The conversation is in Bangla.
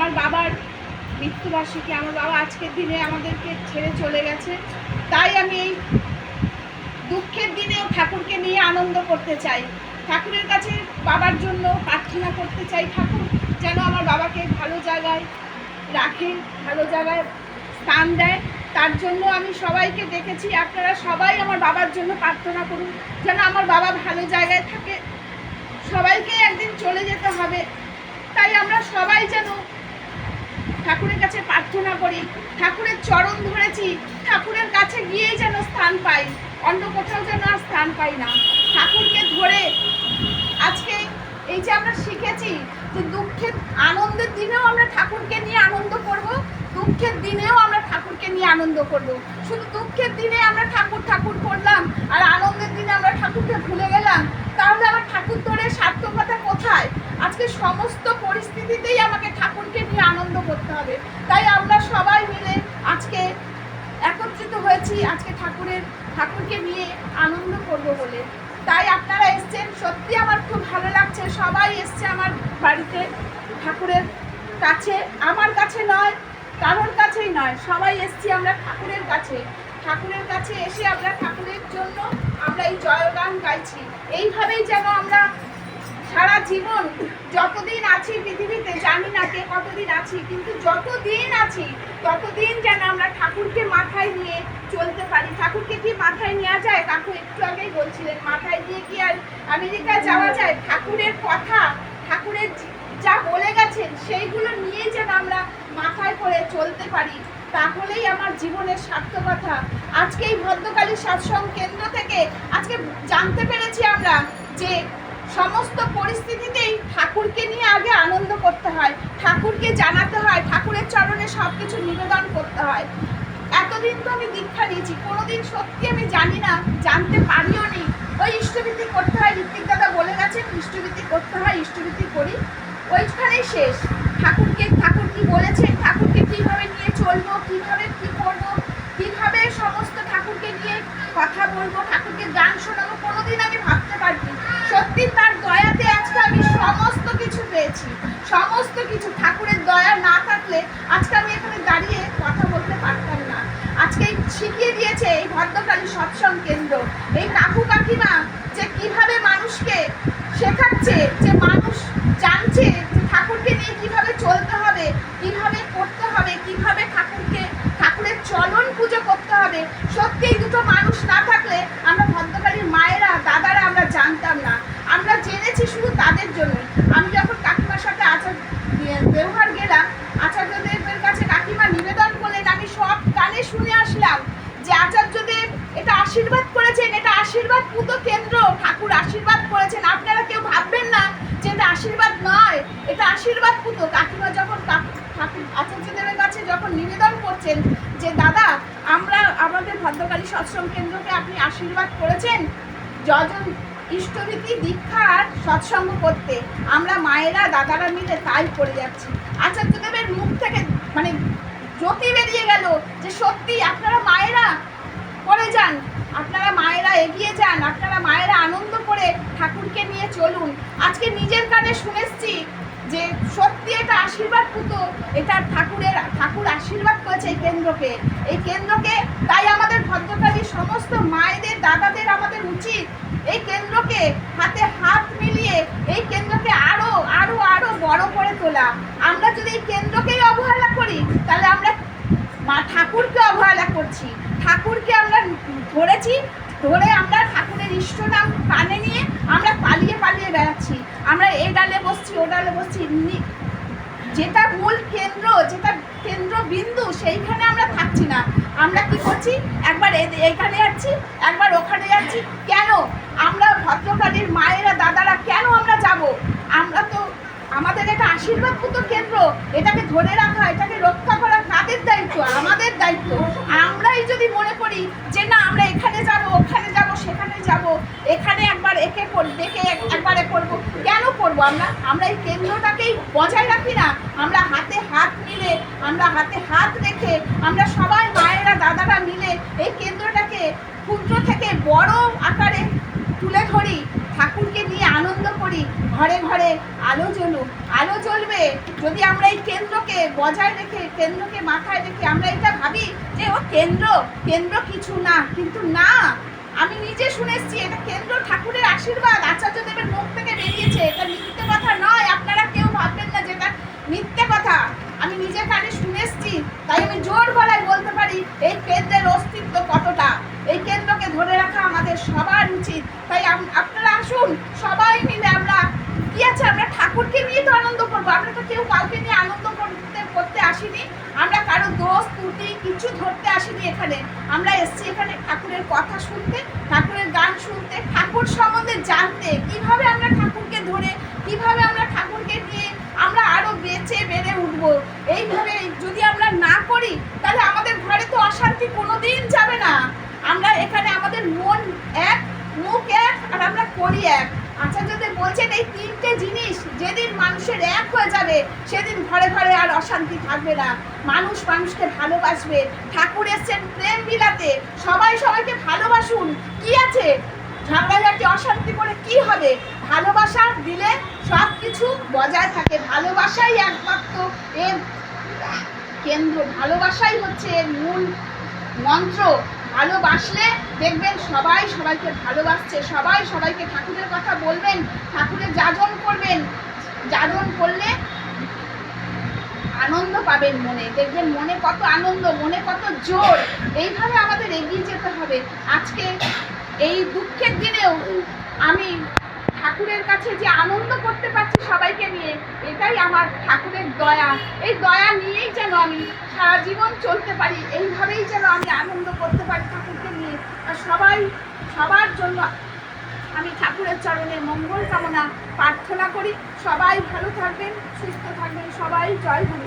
আমার বাবার মৃত্যুবার্ষিকী, আমার বাবা আজকের দিনে আমাদেরকে ছেড়ে চলে গেছে। তাই আমি এই দুঃখের দিনেও ঠাকুরকে নিয়ে আনন্দ করতে চাই। ঠাকুরের কাছে বাবার জন্য প্রার্থনা করতে চাই। ঠাকুর যেন আমার বাবাকে ভালো জায়গায় রাখে, ভালো জায়গায় স্থান দেয়। তার জন্য আমি সবাইকে দেখেছি আপনারা সবাই আমার বাবার জন্য প্রার্থনা করুন। যেন আমার বাবা ভালো জায়গায় থাকে। সবাইকে একদিন চলে যেতে হবে। তাই আমরা সবাই যেন ঠাকুরের কাছে প্রার্থনা করি, ঠাকুরের চরণ ধরেছি, ঠাকুরের কাছে গিয়েই যেন স্থান পাই, অন্য কোথাও যেন আর স্থান পাই না। ঠাকুরকে ধরে আজকে এই যে আমরা শিখেছি যে দুঃখের আনন্দের দিনেও আমরা ঠাকুরকে নিয়ে আনন্দ করব, দুঃখের দিনেও আমরা ঠাকুরকে নিয়ে আনন্দ করব। শুধু দুঃখের দিনে আমরা ঠাকুর ঠাকুর করলাম আর আনন্দের দিনে আমরা ঠাকুরকে ভুলে গেলাম, তাহলে আমার ঠাকুর ধরে সার্থকতা কোথায়? আজকে সমস্ত পরিস্থিতিতেই আমাকে ঠাকুরকে নিয়ে আনন্দ করতে হবে তাই আমরা সবাই মিলে আজকে একত্রিত হয়েছি আজকে ঠাকুরের, ঠাকুরকে নিয়ে আনন্দ করব বলে। তাই আপনারা এসছেন। সত্যি আমার খুব ভালো লাগছে। সবাই এসছে আমার বাড়িতে। ঠাকুরের কাছে, আমার কাছে নয়, কারোর কাছেই নয়। সবাই এসছি আমরা ঠাকুরের কাছে। ঠাকুরের কাছে এসে আমরা ঠাকুরের জন্য আমরা এই জয়গান গাইছি। এইভাবেই যেন আমরা সারা জীবন যতদিন আছি পৃথিবীতে, জানি না কে কতদিন আছি, কিন্তু যতদিন আছি, ততদিন যেন আমরা ঠাকুরকে মাথায় নিয়ে চলতে পারি। ঠাকুরকে কি মাথায় নেওয়া যায়? কাকু একটু আগেই বলছিলেন, মাথায় নিয়ে কি আর আমেরিকায় যাওয়া যায়? ঠাকুরের কথা, ঠাকুরের যা বলে গেছেন, সেইগুলো নিয়ে যেন আমরা মাথায় করে চলতে পারি, তাহলেই আমার জীবনের সার্থকতা। আজকে এই ভদ্রকালী সৎসঙ্গ কেন্দ্র থেকে আজকে জানতে পেরেছি আমরা যে সমস্ত পরিস্থিতিতেই ঠাকুরকে নিয়ে আগে আনন্দ করতে হয়, ঠাকুরকে জানাতে হয়, ঠাকুরের চরণে সব কিছু নিবেদন করতে হয়। এতদিন তো আমি দীক্ষা নিয়েছি, কোনোদিন সত্যি আমি জানি না, জানতে পারিও নি। ওই ইষ্টভীতি করতে হয়, ঋত্বিক দাদা বলে গেছেন ইষ্টভীতি করতে হয় ইষ্টভীতি করি। ওইখানেই শেষ। ঠাকুরকে, ঠাকুর কি বলেছেন ঠাকুরকে কীভাবে নিয়ে চলবো, কীভাবে কি করব, কীভাবে সমস্ত ঠাকুরকে নিয়ে কথা বলব, ঠাকুরকে গান শোনাবো, কোনোদিন আমি ভাবতে পারিনি সত্যি তার দয়াতে আজকে আমি সমস্ত কিছু পেয়েছি সমস্ত কিছু ঠাকুরের দয়া না থাকলে আজকে আমি এখানে দাঁড়িয়ে কথা বলতে পারতাম না আজকে এই শিখিয়ে দিয়েছে এই ভদ্রকালী সৎসং কেন্দ্র। এই কাকু কাকিমা যে কীভাবে মানুষকে শেখাচ্ছে, যে মানুষ জানছে যে ঠাকুরকে নিয়ে কীভাবে চলতে হবে, কীভাবে করতে হবে, কীভাবে ঠাকুরকে, ঠাকুরের চলন পুজো করতে হবে, সত্যি এই দুটো মানুষ না থাকলে আমরা ভদ্রকালীর মায়েরা, দাদারা আমরা জানতাম না। আমরা জেনেছি শুধু তাদের জন্য আমি যখন কাকিমার সাথে আচার দেওহার গেলাম, আচার্যদেবের কাছে কাকিমা নিবেদন করলেন, আমি সব কানে শুনে আসলাম যে আচার্যদেব এটা আশীর্বাদ করেছেন, এটা আশীর্বাদ পুতো কেন্দ্র। ঠাকুর আশীর্বাদ করেছেন। আপনারা কেউ ভাববেন না যে এটা আশীর্বাদ নয়, এটা আশীর্বাদ পুতো কাকিমা যখন ঠাকুর আচার্যদেবের কাছে যখন নিবেদন করছেন যে, দাদা, আমরা আমাদের ভদ্রকালী সৎসঙ্গ কেন্দ্রকে আপনি আশীর্বাদ করেছেন? যজন ইষ্টভীতি দীক্ষার সৎসঙ্গ করতে। আমরা মায়েরা, দাদারা মিলে তাই করে যাচ্ছি। আচার্যদেবের মুখ থেকে মানে জ্যোতি বেরিয়ে গেল যে সত্যি আপনারা মায়েরা করে যান আপনারা মায়েরা এগিয়ে যান আপনারা মায়েরা আনন্দ করে ঠাকুরকে নিয়ে চলুন আজকে নিজের কানে শুনেছি যে সত্যি এটা আশীর্বাদ পুতো এটা ঠাকুরের, ঠাকুর আশীর্বাদ করেছে এই কেন্দ্রকে। এই কেন্দ্রকে তাই আমাদের ভদ্রকালী সমস্ত মায়েদের, দাদাদের আমাদের উচিত এই কেন্দ্রকে হাতে হাত মিলিয়ে এই কেন্দ্রকে আরও আরও আরও বড় করে তোলা। আমরা যদি এই কেন্দ্রকেই অবহেলা করি, তাহলে আমরা মা ঠাকুরকে অবহেলা করছি। ঠাকুরকে আমরা ধরেছি, ধরে আমরা ঠাকুরের ইষ্ট নাম কানে নিয়ে আমরা পালিয়ে পালিয়ে বেড়াচ্ছি। আমরা এ ডালে বসছি, ও ডালে বসছি যেটা মূল কেন্দ্র, যেটা কেন্দ্র বিন্দু সেইখানে আমরা থাকছি না। আমরা কি করছি? একবার এখানে যাচ্ছি, একবার ওখানে যাচ্ছি। কেন? আমরা ভদ্রকালীর মায়েরা, দাদারা কেন আমরা যাব? আমরা তো আমাদের এটা আশীর্বাদ পুতো কেন্দ্র। এটাকে ধরে রাখা, এটাকে রক্ষা করা কাদের দায়িত্ব, আমাদের দায়িত্ব। আমরাই যদি মনে করি যে, না, আমরা এখানে যাব ওখানে যাব সেখানে যাব এখানে একবার একে করি দেখে এক- একবারে করব কেন করব আমরা আমরা এই কেন্দ্রটাকেই বজায় রাখি না। আমরা হাতে হাত মিলে, আমরা হাতে হাত রেখে, আমরা সবাই মায়েরা, দাদারা মিলে এই কেন্দ্রটাকে ক্ষুদ্র থেকে বড় আকারে তুলে ধরি, ঠাকুরকে নিয়ে আনন্দ করি, ঘরে ঘরে আলো জ্বলুক। আলো জ্বলবে যদি আমরা এই কেন্দ্রকে বজায় রেখে, কেন্দ্রকে মাথায় রেখে আমরা এটা ভাবি যে ও কেন্দ্র কেন্দ্র কিছু না, কিন্তু না আমি নিজে শুনেছি, এটা কেন্দ্র ঠাকুরের আশীর্বাদ। আচার্যদেবের মুখ থেকে বেরিয়েছে। এটা মিথ্যে কথা নয়, আপনারা কেউ ভাববেন না যেটা মিথ্যে কথা। আমি নিজে কানে শুনেছি, তাই আমি জোর গলায় বলতে পারি, এই কেন্দ্রের অস্তিত্ব কতটা? এই কেন্দ্রকে ধরে রাখা আমাদের সবার উচিত। তাই আপনারা আসুন, সবাই মিলে আমরা কি আছে? আমরা ঠাকুরকে নিয়ে তো আনন্দ করব। আমরা তো কেউ কাউকে নিয়ে আনন্দ করতে করতে আসিনি। দোষ ত্রুটি কিছু ধরতে আসেনি এখানে। আমরা এসছি এখানে ঠাকুরের কথা শুনতে, ঠাকুরের গান শুনতে, ঠাকুর সম্বন্ধে জানতে কীভাবে আমরা ঠাকুরকে ধরে, কীভাবে আমরা ঠাকুরকে নিয়ে আমরা আরও বেঁচে বেড়ে উঠবো এইভাবে যদি আমরা না করি তাহলে আমাদের ঘরে তো অশান্তি কোনোদিন যাবে না আমরা এখানে আমাদের মন এক মুখ এক আর আমরা করি এক বলছেন এই তিনটে জিনিস যেদিন মানুষের এক হয়ে যাবে, সেদিন ঘরে ঘরে আর অশান্তি থাকবে না। মানুষ মানুষকে ভালোবাসবে। ঠাকুর এসছেন প্রেম বিলাতে। সবাই সবাইকে ভালোবাসুন। কি আছে? ঝগড়াঝাটি অশান্তি করে কি হবে? ভালোবাসা দিলে সব কিছু বজায় থাকে। ভালোবাসাই একমাত্র এর কেন্দ্র। ভালোবাসাই হচ্ছে এর মূল মন্ত্র। ভালোবাসলে দেখবেন সবাই সবাইকে ভালোবাসছে, সবাই সবাইকে ঠাকুরের কথা বলবেন ঠাকুরের যাজন করবেন, যাজন করলে আনন্দ পাবেন মনে। দেখবেন মনে কত আনন্দ, মনে কত জোর। এইভাবে আমাদের এগিয়ে যেতে হবে। আজকে এই দুঃখের দিনেও আমি ঠাকুরের কাছে যে আনন্দ করতে পারছি সবাইকে নিয়ে, এটাই আমার ঠাকুরের দয়া। এই দয়া নিয়েই যেন আমি সারা জীবন চলতে পারি, এইভাবেই যেন আমি আনন্দ করতে পারি ঠাকুরকে নিয়ে। আর সবাই, সবার জন্য আমি ঠাকুরের চরণে মঙ্গল কামনা প্রার্থনা করি। সবাই ভালো থাকবেন, সুস্থ থাকবেন, সবাই জয় গুরু